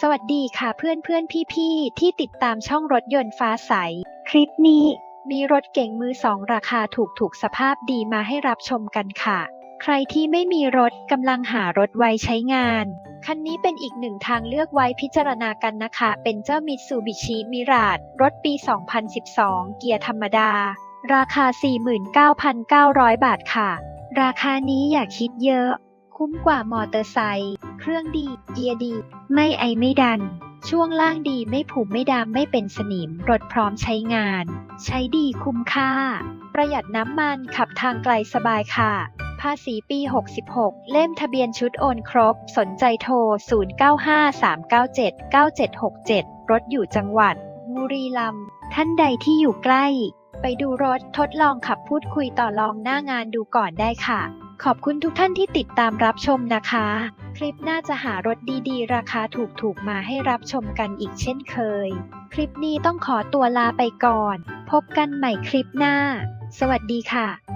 สวัสดีค่ะเพื่อนเพื่อนพี่พี่ๆที่ติดตามช่องรถยนต์ฟ้าใส คลิปนี้มีรถเก๋งมือสองราคาถูกถูกสภาพดีมาให้รับชมกันค่ะ ใครที่ไม่มีรถกำลังหารถไว้ใช้งาน คันนี้เป็นอีกหนึ่งทางเลือกไว้พิจารณากันนะคะ เป็นเจ้ามิตซูบิชิมิราดรถปี 2012 เกียร์ธรรมดา ราคา 49,900 บาทค่ะ ราคานี้อย่าคิดเยอะ คุ้มกว่ามอเตอร์ไซค์ เครื่องดี เกียร์ดี ไม่ไอไม่ดัน ช่วงล่างดีไม่ผุไม่ดำไม่เป็นสนิม รถพร้อมใช้งาน ใช้ดีคุ้มค่า ประหยัดน้ำมันขับทางไกลสบายค่ะ ภาษีปี 66 เล่มทะเบียนชุดโอนครบ สนใจโทร 0953979767 รถอยู่จังหวัดบุรีรัมย์ ท่านใดที่อยู่ใกล้ไปดูรถทดลองขับพูดคุยต่อรองหน้างานดูก่อนได้ค่ะ ขอบคุณทุกท่านที่ติดตามรับชมนะคะ คลิปหน้าจะหารถดีๆ ราคาถูกๆ มาให้รับชมกันอีกเช่นเคย คลิปนี้ต้องขอตัวลาไปก่อน พบกันใหม่คลิปหน้า สวัสดีค่ะ